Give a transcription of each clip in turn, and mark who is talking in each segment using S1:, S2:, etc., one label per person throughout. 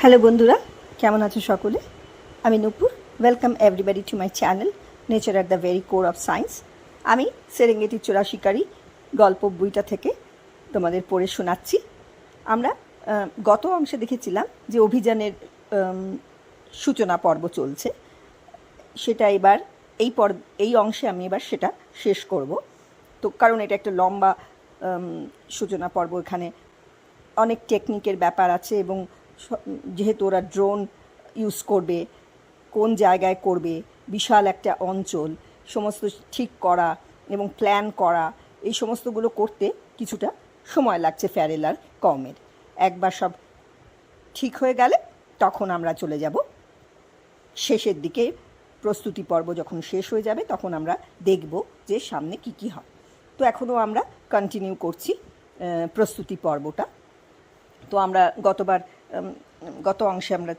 S1: Hello বন্ধুরা, কেমন আছো সকলে? আমি Nupur. Welcome everybody to my channel nature at the very core of science আমি সেরেঙ্গেটি চোরা শিকারী গল্প বইটা থেকে তোমাদের পড়ে শোনাচ্ছি। আমরা গত অংশে দেখেছিলাম যে অভিযানের সূচনা পর্ব চলছে। সেটা এবার, এই পর, এই অংশে আমি এবার সেটা শেষ করব। তো কারণ এটা একটা লম্বা সূচনা পর্ব। এখানে অনেক টেকনিকের ব্যাপার আছে এবং যেহেতু ওরা ড্রোন ইউজ করবে, কোন জায়গায় করবে, বিশাল একটা অঞ্চল, সমস্ত ঠিক করা এবং প্ল্যান করা, এই সমস্তগুলো করতে কিছুটা সময় লাগছে ফ্যারেল আর কমের। একবার সব ঠিক হয়ে গেলে তখন আমরা চলে যাব। শেষের দিকে প্রস্তুতি পর্ব যখন শেষ হয়ে যাবে, তখন আমরা দেখব যে সামনে কি কি হয়। তো এখনও আমরা কন্টিনিউ করছি প্রস্তুতি পর্বটা। তো আমরা গতবার গত অংশে আমরা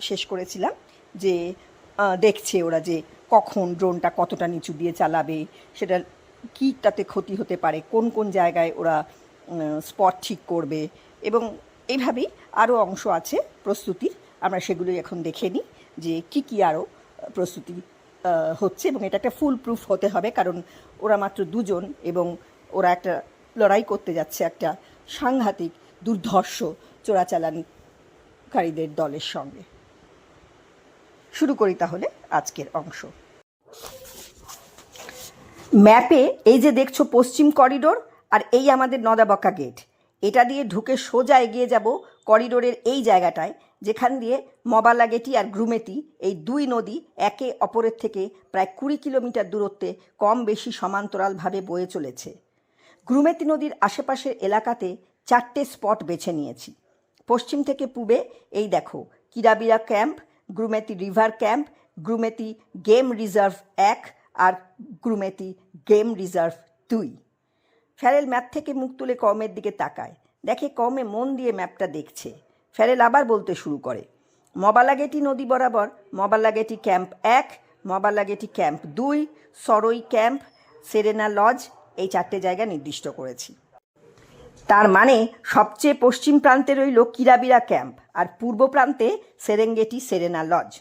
S1: শেষ করেছিলাম যে দেখছে ওরা যে কখন ড্রোনটা কতটা নিচু দিয়ে চালাবে, সেটা কী তাতে ক্ষতি হতে পারে, কোন কোন জায়গায় ওরা স্পট ঠিক করবে এবং এইভাবেই আরও অংশ আছে প্রস্তুতির। আমরা সেগুলোই এখন দেখে নিই যে কি কি আরও প্রস্তুতি হচ্ছে এবং এটা একটা ফুল প্রুফ হতে হবে কারণ ওরা মাত্র দুজন এবং ওরা একটা লড়াই করতে যাচ্ছে একটা সাংঘাতিক দুর্ধর্ষ চোরাচালানকারীদের দলের সঙ্গে। শুরু করি তাহলে আজকের অংশ। ম্যাপে এই যে দেখছ পশ্চিম করিডোর আর এই আমাদের নদাবকা গেট, এটা দিয়ে ঢুকে সোজা এগিয়ে যাব করিডোরের এই জায়গাটায়, যেখান দিয়ে মবালাগেটি আর গ্রুমেতি এই দুই নদী একে অপরের থেকে প্রায় কুড়ি কিলোমিটার দূরত্বে কম বেশি সমান্তরালভাবে বয়ে চলেছে। গ্রুমেতি নদীর আশেপাশের এলাকাতে চারটে স্পট বেছে নিয়েছি। পশ্চিম থেকে পূবে, এই দেখো, Kirawira Camp, Grumeti River Camp, Grumeti Game Reserve এক আর গ্রুমেতি গেম রিজার্ভ দুই। ফ্যারেল ম্যাপ থেকে মুখ তুলে কমের দিকে তাকায়। দেখে কমে মন দিয়ে ম্যাপটা দেখছে। ফ্যারেল আবার বলতে শুরু করে, মবালাগেটি নদী বরাবর, মবালাগেটি ক্যাম্প এক, মবালাগেটি ক্যাম্প দুই, সরই ক্যাম্প, সেরেনা লজ, এই চারটে জায়গা নির্দিষ্ট করেছি। তার মানে সবচেয়ে পশ্চিম প্রান্তে রইল কিরাবিরা ক্যাম্প আর পূর্ব প্রান্তে সেরেঙ্গেটি সেরেনা লজ।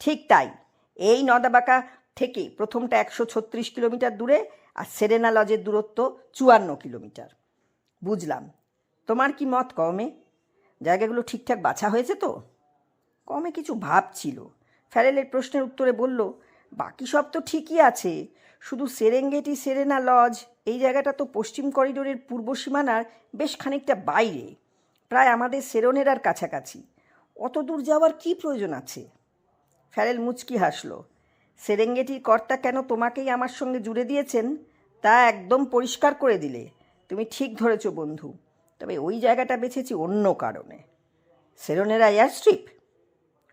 S1: ঠিক তাই, এই নদাবাকা থেকে প্রথমটা একশো ছত্রিশ কিলোমিটার দূরে আর সেরেনা লজের দূরত্ব চুয়ান্ন কিলোমিটার। বুঝলাম। তোমার কি মত কমে জায়গাগুলো ঠিকঠাক বাছা হয়েছে তো? কমে কিছু ভাবছিল। ফ্যারেলের প্রশ্নের উত্তরে বলল, বাকি সব তো ঠিকই আছে। শুধু সেরেঙ্গেটি সেরেনা লজ এই জায়গাটা তো পশ্চিম করিডোরের পূর্ব সীমানার বেশ খানিকটা বাইরে, প্রায় আমাদের সেরনেরার কাছাকাছি। অত দূর যাওয়ার কি প্রয়োজন আছে? ফ্যারেল মুচকি হাসলো। সেরেঙ্গেটির কর্তা কেন তোমাকেই আমার সঙ্গে জুড়ে দিয়েছেন? তা একদম পরিষ্কার করে দিলে। তুমি ঠিক ধরেছ বন্ধু, তবে ওই জায়গাটা বেছেছি অন্য কারণে। সেরনেরা এয়ার স্ট্রিপ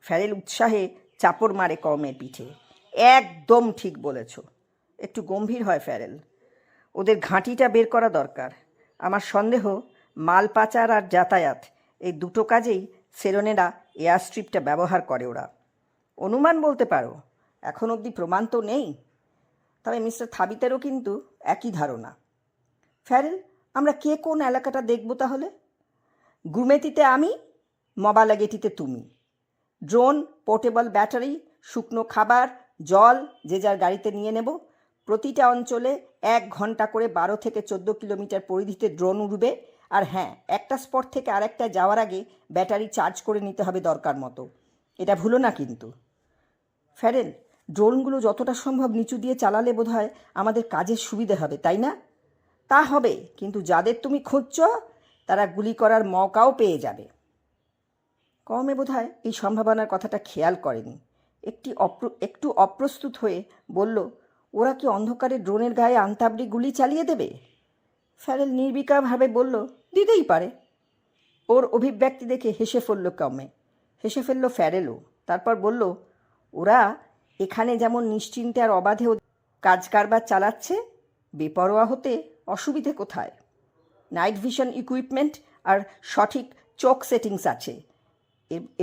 S1: ফ্যারেল উৎসাহে চাপড় মারে কমের পিঠে। একদম ঠিক বলেছ। একটু গম্ভীর হয় ফ্যারেল। ওদের ঘাঁটিটা বের করা দরকার। আমার সন্দেহ, মাল পাচার আর যাতায়াত, এই দুটো কাজেই সেরনেরা এয়ার স্ট্রিপটা ব্যবহার করে ওরা। অনুমান বলতে পারো, এখন অবধি প্রমাণ তো নেই। তবে মিস্টার থাবিতেরও কিন্তু একই ধারণা। ফ্যারেল, আমরা কে কোন এলাকাটা দেখব তাহলে? গ্রুমেতিতে আমি, মবালাগেটিতে তুমি। ড্রোন, পোর্টেবল ব্যাটারি, শুকনো খাবার, জল, যে যার গাড়িতে নিয়ে নেব। প্রতিটা অঞ্চলে এক ঘণ্টা করে বারো থেকে চোদ্দ কিলোমিটার পরিধিতে ড্রোন উড়বে। আর হ্যাঁ একটা স্পট থেকে আরেকটা যাওয়ার আগে ব্যাটারি চার্জ করে নিতে হবে দরকার মতো। এটা ভুলো না কিন্তু। ফ্যারেল ড্রোনগুলো যতটা সম্ভব নিচু দিয়ে চালালে বোধহয় আমাদের কাজের সুবিধে হবে, তাই না? তা হবে, কিন্তু যাদের তুমি খুঁজছ, তারা গুলি করার মকাও পেয়ে যাবে। কমে বোধহয় এই সম্ভাবনার কথাটা খেয়াল করেনি। একটি অপ্র, একটু অপ্রস্তুত হয়ে বলল ওরা কি অন্ধকারে ড্রোনের গায়ে আন্তাবড়ি গুলি চালিয়ে দেবে? ফ্যারেল নির্বিকারভাবে বলল, দিতেই পারে। ওর অভিব্যক্তি দেখে হেসে ফেলল কমে হেসে ফেলল ফ্যারেলও। তারপর বলল, ওরা এখানে যেমন নিশ্চিন্তে আর অবাধে কাজ কারবার চালাচ্ছে, বেপরোয়া হতে অসুবিধে কোথায়? নাইট ভিশন ইকুইপমেন্ট আর সঠিক চোখ সেটিংস আছে।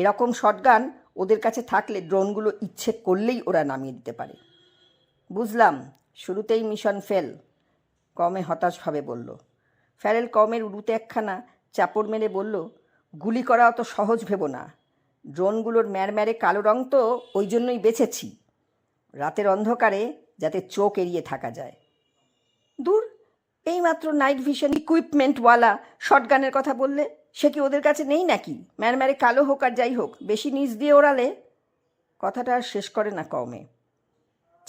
S1: এরকম শটগান ওদের কাছে থাকলে ড্রোনগুলো ইচ্ছে করলেই ওরা নামিয়ে দিতে পারে। বুঝলাম, শুরুতেই মিশন ফেল। কমে হতাশভাবে বলল। ফ্যারেল কমের উড়ুতে একখানা চাপড় মেরে বলল, গুলি করা অত সহজ ভেবো না। ড্রোনগুলোর ম্যারম্যারে কালো রং তো ওই জন্যই বেছেছি। রাতের অন্ধকারে যাতে চোখ এড়িয়ে থাকা যায়। দূর, এইমাত্র নাইট ভিশন ইকুইপমেন্টওয়ালা শটগানের কথা বললে, সে কি ওদের কাছে নেই নাকি? ম্যারম্যারে কালো হোক আর যাই হোক, বেশি নিচ দিয়ে ওড়ালে? কথাটা আর শেষ করে না কমে।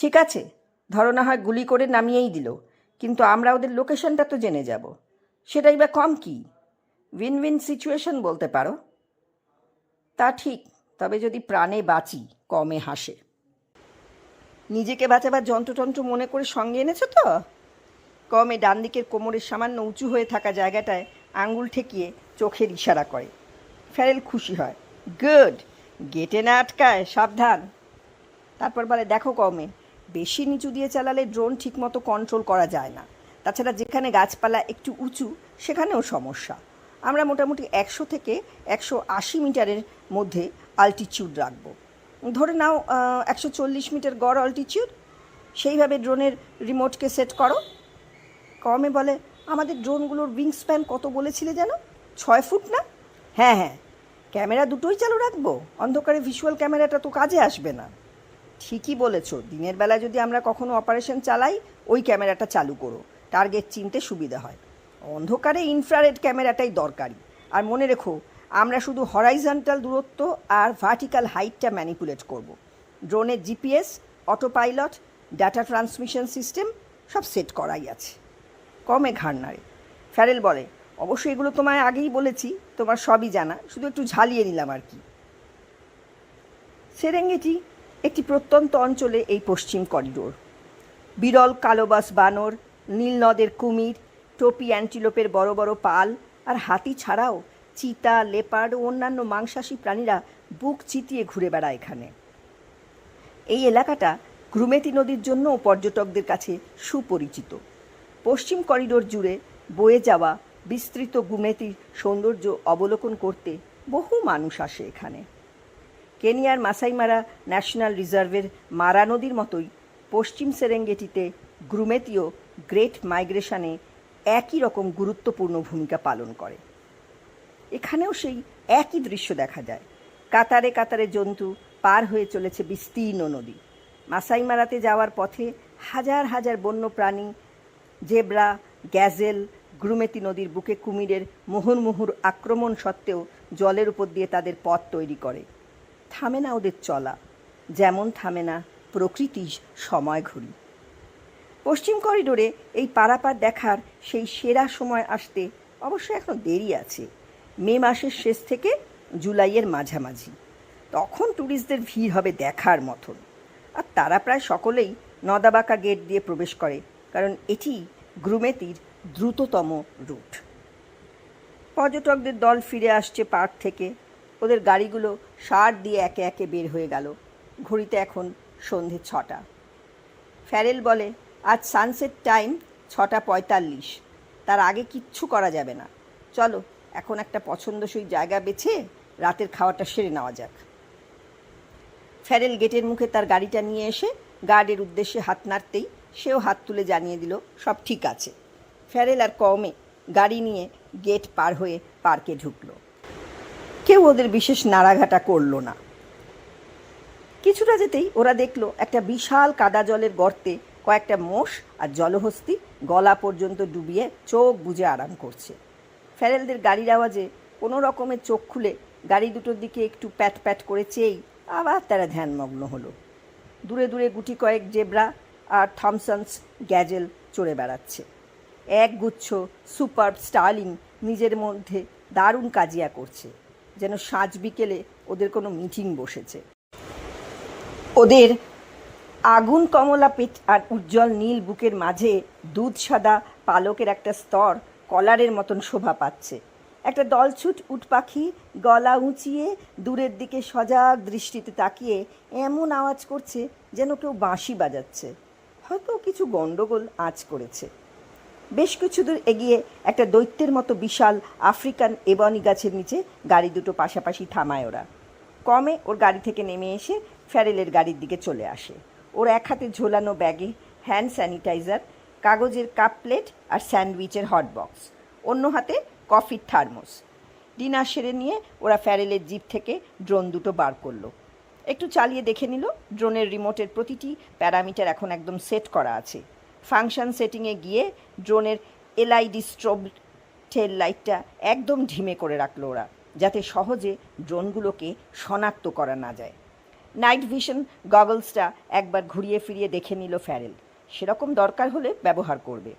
S1: ঠিক আছে, ধরো না হয় গুলি করে নামিয়েই দিল, কিন্তু আমরা ওদের লোকেশনটা তো জেনে যাব। সেটাই বা কম কি? উইন উইন সিচুয়েশন বলতে পারো? তা ঠিক, তবে যদি প্রাণে বাঁচি, কমে হাসে। নিজেকে বাঁচাবার যন্ত্রতন্ত্র মনে করে সঙ্গে এনেছো তো? কমে ডান দিকের কোমরের সামান্য উঁচু হয়ে থাকা জায়গাটায় আঙ্গুল ঠেকিয়ে চোখের ইশারা করে। ফ্যারেল খুশি হয়। গুড গেটে না আটকায়, সাবধান। তারপর বলে, দেখো কমে বেশি নিচু দিয়ে চালালে ড্রোন ঠিকমতো কন্ট্রোল করা যায় না। তাছাড়া যেখানে গাছপালা একটু উঁচু, সেখানেও সমস্যা। আমরা মোটামুটি একশো থেকে একশো আশি মিটারের মধ্যে আলটিচিউড রাখব। ধরে নাও একশো চল্লিশ মিটার গড় অল্টিচিউড সেইভাবে ড্রোনের রিমোটকে সেট করো। কমে বলে, আমাদের ড্রোনগুলোর উইং স্প্যান কত বলেছিলে যেন? ছয় ফুট না? হ্যাঁ হ্যাঁ। ক্যামেরা দুটোই চালু রাখব। অন্ধকারে ভিজুয়াল ক্যামেরাটা তো কাজে আসবে না। ঠিকই বলেছ, দিনের বেলা যদি আমরা কখনো অপারেশন চালাই, ওই ক্যামেরাটা চালু করো। টার্গেট চিনতে সুবিধা হয়। অন্ধকারে ইনফ্রারেড ক্যামেরাটাই দরকারি। আর মনে রেখো, আমরা শুধু হরাইজন্টাল দূরত্ব আর ভার্টিক্যাল হাইটটা ম্যানিপুলেট করব। ড্রোনের GPS auto pilot data transmission system সব সেট করাই আছে। কমে ঘাড় নাড়ে। ফ্যারেল বলে, অবশ্য এগুলো তোমায় আগেই বলেছি, তোমার সবই জানা, শুধু একটু ঝালিয়ে নিলাম আর কি। সেরেঙ্গেটি একটি প্রত্যন্ত অঞ্চলে এই পশ্চিম করিডোর। বিরল কালোবাস বানর, নীল নদের কুমির, টোপি অ্যান্টিলোপের বড় বড় পাল আর হাতি ছাড়াও চিতা, লেপার্ড ও অন্যান্য মাংসাশী প্রাণীরা বুক চিতিয়ে ঘুরে বেড়ায় এখানে। এই এলাকাটা গ্রুমেতি নদীর জন্যও পর্যটকদের কাছে সুপরিচিত। পশ্চিম করিডোর জুড়ে বয়ে যাওয়া বিস্তৃত গুমেতির সৌন্দর্য অবলোকন করতে বহু মানুষ আসে এখানে। কেনিয়ার মাসাইমারা ন্যাশনাল রিজার্ভের মারা নদীর মতোই পশ্চিম সেরেঙ্গেটিতে গ্রুমেতীয় গ্রেট মাইগ্রেশনে একই রকম গুরুত্বপূর্ণ ভূমিকা পালন করে। এখানেও সেই একই দৃশ্য দেখা যায়। কাতারে কাতারে জন্তু পার হয়ে চলেছে বিস্তীর্ণ নদী। মাসাইমারাতে যাওয়ার পথে হাজার হাজার বন্য প্রাণী জেব্রা, গ্যাজেল, গ্রুমেতি নদীর বুকে কুমিরের মুহুর্মুহুর আক্রমণ সত্ত্বেও জলের উপর দিয়ে তাদের পথ তৈরি করে। থামে না ওদের চলা, যেমন থামে না প্রকৃতি সময় ঘড়ি। পশ্চিম করিডোরে এই পারাপার দেখার সেই সেরা সময় আসতে অবশ্য এখন দেরি আছে, মে মাসের শেষ থেকে জুলাইয়ের মাঝামাঝি। তখন ট্যুরিস্টদের ভিড় হবে দেখার মতন। আর তারা প্রায় সকলেই নদাবাঁকা গেট দিয়ে প্রবেশ করে, কারণ এটি গ্রুমেতির দ্রুততম রুট। পর্যটকদের দল ফিরে আসছে পার্ক থেকে। ওদের গাড়িগুলো সার দিয়ে একে একে বের হয়ে গেল। ঘড়িতে এখন সন্ধে ছটা। ফ্যারেল বলে, আজ সানসেট টাইম ছটা পঁয়তাল্লিশ। তার আগে কিচ্ছু করা যাবে না। চলো, এখন একটা পছন্দসই জায়গা বেছে রাতের খাওয়াটা সেরে নেওয়া যাক। ফ্যারেল গেটের মুখে তার গাড়িটা নিয়ে এসে গার্ডের উদ্দেশ্যে হাত নাড়তেই সেও হাত তুলে জানিয়ে দিল, সব ঠিক আছে। ফ্যারেল আর কমে গাড়ি নিয়ে গেট পার হয়ে পার্কে ঢুকলো। কেউ ওদের বিশেষ নাড়াঘাটা করল না। কিছুটা যেতেই ওরা দেখল একটা বিশাল কাদা জলের গর্তে কয়েকটা মোষ আর জলহস্তি গলা পর্যন্ত ডুবিয়ে চোখ বুজে আরাম করছে। ফ্যারেলদের গাড়ির আওয়াজে কোনো রকমের চোখ খুলে গাড়ি দুটোর দিকে একটু প্যাট প্যাট করে চেয়েই আবার তারা ধ্যানমগ্ন হলো। দূরে দূরে গুটি কয়েক জেব্রা আর থমসনস গ্যাজেল চড়ে বেড়াচ্ছে। এক গুচ্ছ সুপার স্টার্লিং নিজের মধ্যে দারুণ কাজিয়া করছে। যেন সাঁঝ বিকেলে ওদের কোনো মিটিং বসেছে। ওদের আগুন কমলা পেট আর উজ্জ্বল নীল বুকের মাঝে দুধ সাদা পালকের একটা স্তর কলারের মতন শোভা পাচ্ছে। একটা দলছুট উট পাখি গলা উঁচিয়ে দূরের দিকে সজাগ দৃষ্টিতে তাকিয়ে এমন আওয়াজ করছে যেন কেউ বাঁশি বাজাচ্ছে। হয়তো কিছু গণ্ডগোল আঁচ করেছে। বেশ কিছু দূর এগিয়ে একটা দৈত্যের মতো বিশাল আফ্রিকান এবনি গাছের নিচে গাড়ি দুটো পাশাপাশি থামায় ওরা। কমে ওর গাড়ি থেকে নেমে এসে ফ্যারেলের গাড়ির দিকে চলে আসে। ওর এক হাতে ঝোলানো ব্যাগে হ্যান্ড স্যানিটাইজার, কাগজের কাপ প্লেট আর স্যান্ডউইচের হট বক্স। অন্য হাতে কফির থার্মোস। ডিনার সেরে নিয়ে ওরা ফ্যারেলের জিপ থেকে ড্রোন দুটো বার করল। একটু চালিয়ে দেখে নিল, ড্রোনের রিমোটের প্রতিটি প্যারামিটার এখন একদম সেট করা আছে। ফাংশন সেটিংয়ে গিয়ে ড্রোনের এলআইডি স্ট্রোব টেল লাইটটা একদম ঢিমে করে রাখল ওরা, যাতে সহজে ড্রোনগুলোকে শনাক্ত করা না যায়। নাইট ভিশন গগলসটা একবার ঘুরিয়ে ফিরিয়ে দেখে নিল ফ্যারেল সেরকম দরকার হলে ব্যবহার করবে।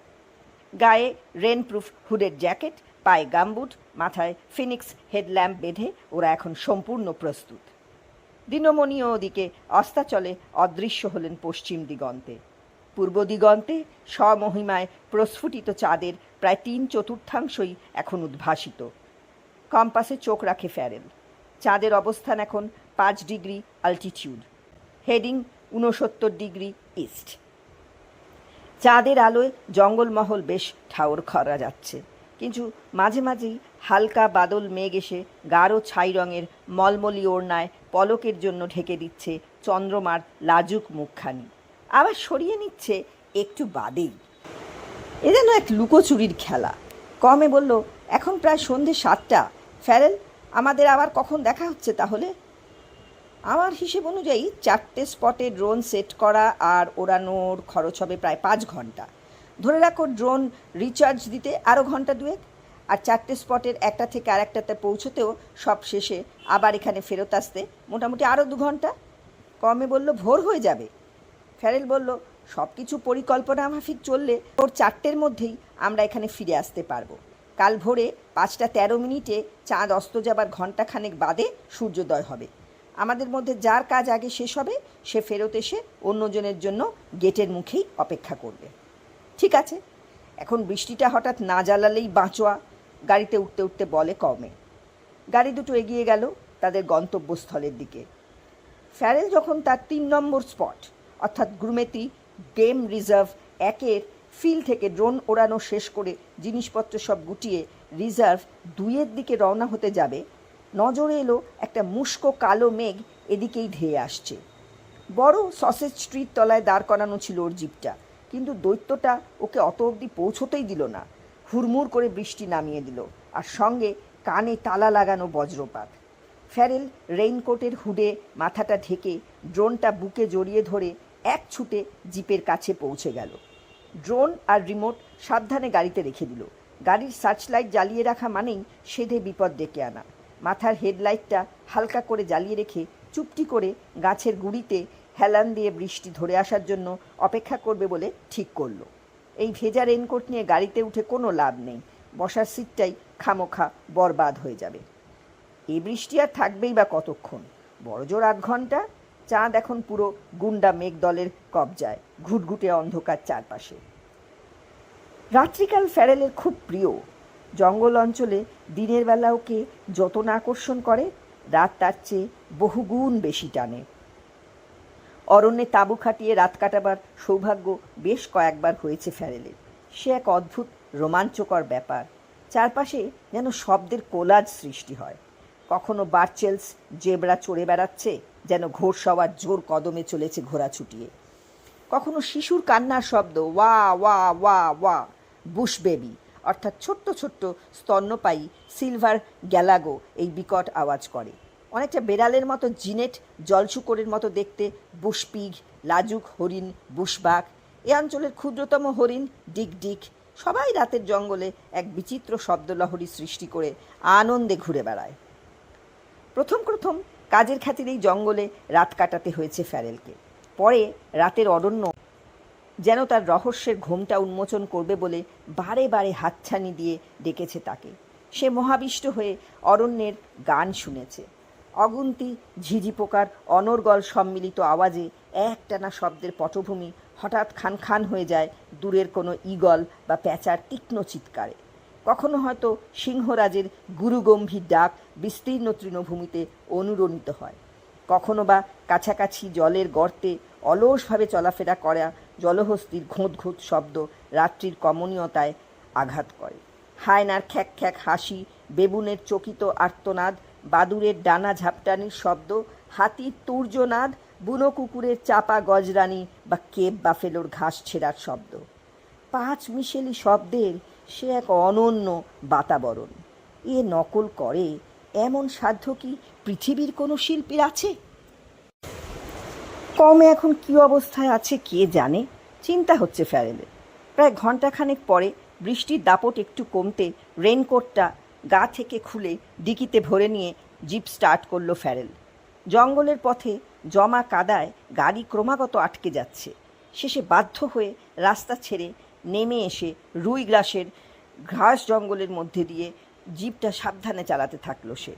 S1: গায়ে রেনপ্রুফ হুডের জ্যাকেট পায়ে গামবুট, মাথায় ফিনিক্স হেডল্যাম্প বেঁধে ওরা এখন সম্পূর্ণ প্রস্তুত। দিনমণিও ওদিকে অস্তাচলে অদৃশ্য হলেন পশ্চিম দিগন্তে। পূর্ব দিগন্তে স্বমহিমায় প্রস্ফুটিত চাঁদের প্রায় তিন চতুর্থাংশই এখন উদ্ভাসিত। কম্পাসে চোখ রাখে ফ্যারেল। চাঁদের অবস্থান এখন পাঁচ ডিগ্রি আলটিটিউড হেডিং ঊনসত্তর ডিগ্রি ইস্ট চাঁদের আলোয় জঙ্গলমহল বেশ ঠাউর খরা যাচ্ছে। কিন্তু মাঝে মাঝেই হালকা বাদল মেঘ এসে গাঢ় ছাই রঙের মলমলি ওড়নায় পলকের জন্য ঢেকে দিচ্ছে চন্দ্রমার লাজুক মুখখানি। আবার সরিয়ে নিচ্ছে একটু বাদেই। এ যেন এক লুকোচুরির খেলা। কমে বলল, এখন প্রায় সন্ধে সাতটা। ফ্যারেল, আমাদের আবার কখন দেখা হচ্ছে তাহলে? আমার হিসেব অনুযায়ী চারটে স্পটে ড্রোন সেট করা আর ওড়ানোর খরচ হবে প্রায় পাঁচ ঘণ্টা। ধরে রাখো, ড্রোন রিচার্জ দিতে আরও ঘণ্টা দুয়েক। আর চারটে স্পটের একটা থেকে আরেকটাতে পৌঁছতেও সব শেষে আবার এখানে ফেরত আসতে মোটামুটি আরও দু ঘণ্টা। কমে বলল, ভোর হয়ে যাবে। ফ্যারেল বলল সব কিছু পরিকল্পনা মাফিক চললে ওর চারটের মধ্যেই আমরা এখানে ফিরে আসতে পারব। কাল ভোরে পাঁচটা তেরো মিনিটে চাঁদ অস্ত যাবার ঘণ্টাখানেক বাদে সূর্যোদয় হবে। আমাদের মধ্যে যার কাজ আগে শেষ হবে, সে ফেরত এসে অন্যজনের জন্য গেটের মুখেই অপেক্ষা করবে। ঠিক আছে, এখন বৃষ্টিটা হঠাৎ না জ্বালালেই বাঁচোয়া। গাড়িতে উঠতে উঠতে বলে কমে গাড়ি দুটো এগিয়ে গেল তাদের গন্তব্যস্থলের দিকে। ফ্যারেল যখন তার তিন নম্বর স্পট অর্থাৎ গ্রুমেতি গেম রিজার্ভ একের ফিল থেকে ড্রোন ওড়ানো শেষ করে জিনিসপত্র সব গুটিয়ে রিজার্ভ দুইয়ের দিকে রওনা হতে যাবে। নজরে এলো একটা মুস্কো কালো মেঘ এদিকেই ধেয়ে আসছে। বড় সসেজ স্ট্রিট তলায় দাঁড় করানো ছিল ওর জিপটা, কিন্তু দৈত্যটা ওকে অত অবধি পৌঁছতেই দিল না। হুড়মুড় করে বৃষ্টি নামিয়ে দিল আর সঙ্গে কানে তালা লাগানো বজ্রপাত। ফ্যারেল রেইনকোটের হুডে মাথাটা ঢেকে ড্রোনটা বুকে জড়িয়ে ধরে এক ছুটে জিপের কাছে পৌঁছে গেল। ড্রোন আর রিমোট সাবধানে গাড়িতে রেখে দিল। গাড়ির সার্চলাইট জ্বালিয়ে রাখা মানেই সেধে বিপদ ডেকে আনা। মাথার হেডলাইটটা হালকা করে জ্বালিয়ে রেখে চুপটি করে গাছের গুড়িতে হেলান দিয়ে বৃষ্টি ধরে আসার জন্য অপেক্ষা করবে বলে ঠিক করল। এই ভেজা রেনকোট নিয়ে গাড়িতে উঠে কোনো লাভ নেই। বসার সিটটাই খামোখা, বরবাদ হয়ে যাবে। এই বৃষ্টি আর থাকবেই বা কতক্ষণ? বড়জোর আধ ঘণ্টা চাঁদ এখন পুরো গুন্ডা মেঘদলের কবজায়, ঘুটঘুটে অন্ধকার চারপাশে। রাত্রিকাল ফ্যারেলের খুব প্রিয়। জঙ্গল অঞ্চলে দিনের বেলা ওকে যত না আকর্ষণ করে, রাত তার চেয়ে বহুগুণ বেশি টানে। অরণ্যে তাঁবু খাটিয়ে রাত কাটাবার সৌভাগ্য বেশ কয়েকবার হয়েছে ফ্যারেলের সে এক অদ্ভুত, রোমাঞ্চকর ব্যাপার। চারপাশে যেন শব্দের কোলাজ সৃষ্টি হয়। কখনো বার্চেলস জেবরা চড়ে বেড়াচ্ছে যেন ঘোর সবার জোর কদমে চলেছে ঘোড়া ছুটিয়ে। কখনো শিশুর কান্নার শব্দ, ওয়া ওয়া ওয়া ওয়া বুশ বেবি অর্থাৎ ছোট্ট ছোট্ট স্তন্যপায়ী সিলভার গ্যালাগো এই বিকট আওয়াজ করে। অনেকটা বেড়ালের মতো জিনেট, জলশুকরের মতো দেখতে বুশপিগ লাজুক হরিণ বুশবাগ এ অঞ্চলের ক্ষুদ্রতম হরিণ, ডিক ডিক সবাই রাতের জঙ্গলে এক বিচিত্র শব্দলহরী সৃষ্টি করে আনন্দে ঘুরে বেড়ায়। প্রথম প্রথম কাজের খাতির এই জঙ্গলে রাত কাটাতে হয়েছে ফ্যারেলকে। পরে রাতের অরণ্য যেন তার রহস্যের ঘোমটা উন্মোচন করবে বলে বারে বারে হাতছানি দিয়ে ডেকেছে তাকে। সে মহাবিষ্ট হয়ে অরণ্যের গান শুনেছে। অগুন্তি, ঝিঝি পোকার অনর্গল সম্মিলিত আওয়াজে একটানা শব্দের পটভূমি হঠাৎ খান খান হয়ে যায় দূরের কোনো ঈগল বা প্যাঁচার তীক্ষ্ণ চিৎকারে। কখনো হয়তো সিংহরাজের গুরুগম্ভীর ডাক বিস্তীর্ণ তৃণভূমিতে অনুরণিত হয়। কখনো বা কাছাকাছি জলের গর্তে অলসভাবে চলাফেরা করা জলহস্তির ঘোঁত ঘোঁত শব্দ রাত্রির কমনীয়তায় আঘাত করে। হায়নার খ্যাক খ্যাক হাসি, বেবুনের চকিত আর্তনাদ, বাদুরের ডানা ঝাপটানির শব্দ, হাতির তুর্যনাদ, বুনো কুকুরের চাপা গজরানি বা কেপ বাফেলোর ঘাস ছেঁড়ার শব্দ। পাঁচ মিশেলি শব্দের সে এক অনন্য বাতাবরণ। এ নকল করে এমন সাধ্য কি পৃথিবীর কোনো শিল্পীর আছে? কমে এখন কি অবস্থায় আছে কে জানে? চিন্তা হচ্ছে ফ্যারেলের। প্রায় ঘন্টাখানেক পরে বৃষ্টির দাপট একটু কমতে রেনকোটটা গা থেকে খুলে ডিকিতে ভরে নিয়ে জিপ স্টার্ট করল ফ্যারেল। জঙ্গলের পথে জমা কাদায় গাড়ি ক্রমাগত আটকে যাচ্ছে। শেষে বাধ্য হয়ে রাস্তা ছেড়ে নেমে এসে রুই গ্রাসের ঘাস জঙ্গলের মধ্যে দিয়ে জিপটা সাবধানে চালাতে থাকল সে।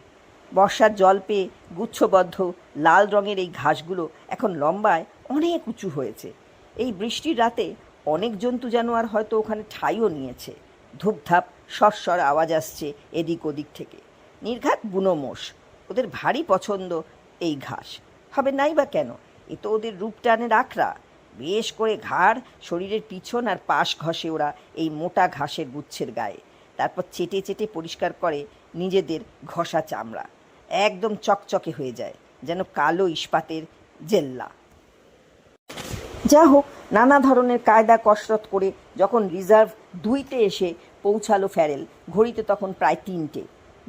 S1: বর্ষার জল পেয়ে গুচ্ছবদ্ধ লাল রঙের এই ঘাসগুলো এখন লম্বায় অনেক উঁচু হয়েছে। এই বৃষ্টির রাতে অনেক জন্তু জানোয়ার হয়তো ওখানে ঠাইও নিয়েছে। ধূপধাপ, সরসর আওয়াজ আসছে এদিক ওদিক থেকে। নির্ঘাত বুনো মোষ, ওদের ভারী পছন্দ এই ঘাস। হবে নাই বা কেন? এ তো ওদের রূপ টানে রাখরা বেশ করে ঘাড় শরীরের পিছন আর পাশ ঘষে ওরা এই মোটা ঘাসের গুচ্ছের গায়ে। তারপর চেটে চেটে পরিষ্কার করে নিজেদের ঘষা চামড়া। একদম চকচকে হয়ে যায়, যেন কালো ইস্পাতের জেল্লা। যা হোক, নানা ধরনের কায়দা কসরত করে যখন রিজার্ভ দুইতে এসে পৌঁছালো ফ্যারেল, ঘড়িতে তখন প্রায় তিনটে।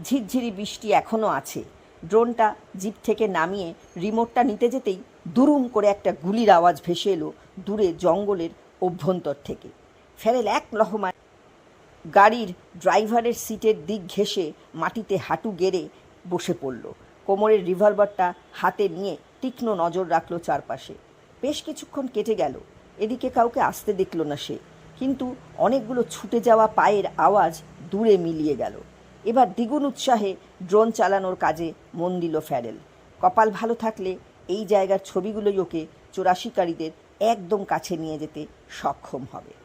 S1: ঝিরঝিরি বৃষ্টি এখনও আছে। ড্রোনটা জিপ থেকে নামিয়ে রিমোটটা নিতে যেতেই দুরুম করে একটা গুলির আওয়াজ ভেসে এলো দূরে জঙ্গলের অভ্যন্তর থেকে। ফ্যারেল এক লহমায় গাড়ির ড্রাইভারের সিটের দিক ঘেঁষে মাটিতে হাঁটু গেড়ে বসে পড়ল। কোমরের রিভলভারটা হাতে নিয়ে তীক্ষ্ণ নজর রাখল চারপাশে। বেশ কিছুক্ষণ কেটে গেল। এদিকে কাউকে আসতে দেখল না সে। কিন্তু অনেকগুলো ছুটে যাওয়া পায়ের আওয়াজ দূরে মিলিয়ে গেল। এবার দ্বিগুণ উৎসাহে ড্রোন চালানোর কাজে মন দিল ফ্যারেল কপাল ভালো থাকলে এই জায়গার ছবিগুলোই ওকে চোরাশিকারীদের একদম কাছে নিয়ে যেতে সক্ষম হবে।